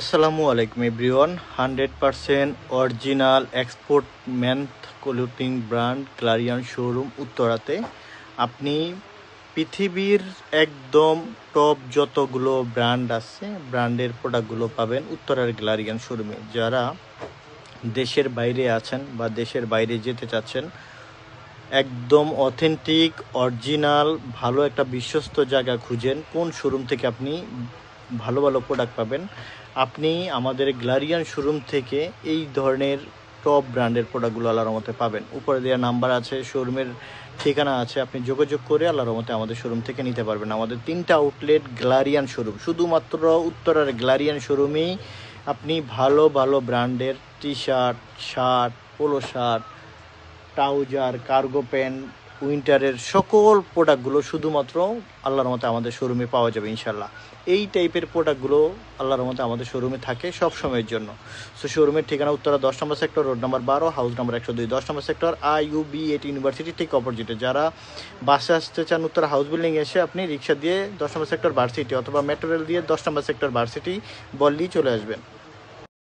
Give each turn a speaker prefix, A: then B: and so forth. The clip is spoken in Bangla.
A: আসসালামু আলাইকুম everyone. Hundred percent original export ম্যান্থ clothing brand Clarion showroom উত্তরাতে। আপনি পৃথিবীর একদম টপ যতগুলো ব্র্যান্ড আছে, ব্র্যান্ডের প্রোডাক্টগুলো পাবেন উত্তরার গ্লারিয়ান শোরুমে। যারা দেশের বাইরে আছেন বা দেশের বাইরে যেতে চাচ্ছেন, একদম অথেন্টিক, অরিজিনাল, ভালো একটা বিশ্বস্ত জায়গা খুঁজেন কোন শোরুম থেকে আপনি ভালো ভালো প্রোডাক্ট পাবেন। আপনি আমাদের গ্লারিয়ান শোরুম থেকে এই ধরনের টপ ব্র্যান্ডের প্রোডাক্টগুলো আল্লাহর মতে পাবেন। উপরে দেওয়া নাম্বার আছে শোরুমের ঠিকানা আছে, আপনি যোগাযোগ করে আল্লাহর মতে আমাদের শোরুম থেকে নিতে পারবেন। আমাদের তিনটা আউটলেট গ্লারিয়ান শোরুম শুধুমাত্র উত্তরার গ্লারিয়ান শোরুমেই আপনি ভালো ভালো ব্র্যান্ডের T shirt shirt polo shirt trouser cargo pant উইন্টারের সকল প্রোডাক্টগুলো শুধুমাত্র আল্লাহর মতে আমাদের শোরুমে পাওয়া যাবে ইনশাল্লাহ এই টাইপের প্রোডাক্টগুলো আল্লাহর মতে আমাদের শোরুমে থাকে সব সময়ের জন্য। সো, শোরুমের ঠিকানা উত্তরা দশ নম্বর সেক্টর, রোড নাম্বার বারো, হাউস নাম্বার একশো দুই, দশ নম্বর sector, I U B A T university ঠিক অপোজিটে যারা বাসে আসতে চান উত্তরা হাউস বিল্ডিং এসে আপনি রিক্সা দিয়ে দশ নম্বর সেক্টর ভার্সিটি অথবা মেট্রো রেল দিয়ে দশ নম্বর সেক্টর ভার্সিটি বললেই চলে আসবেন।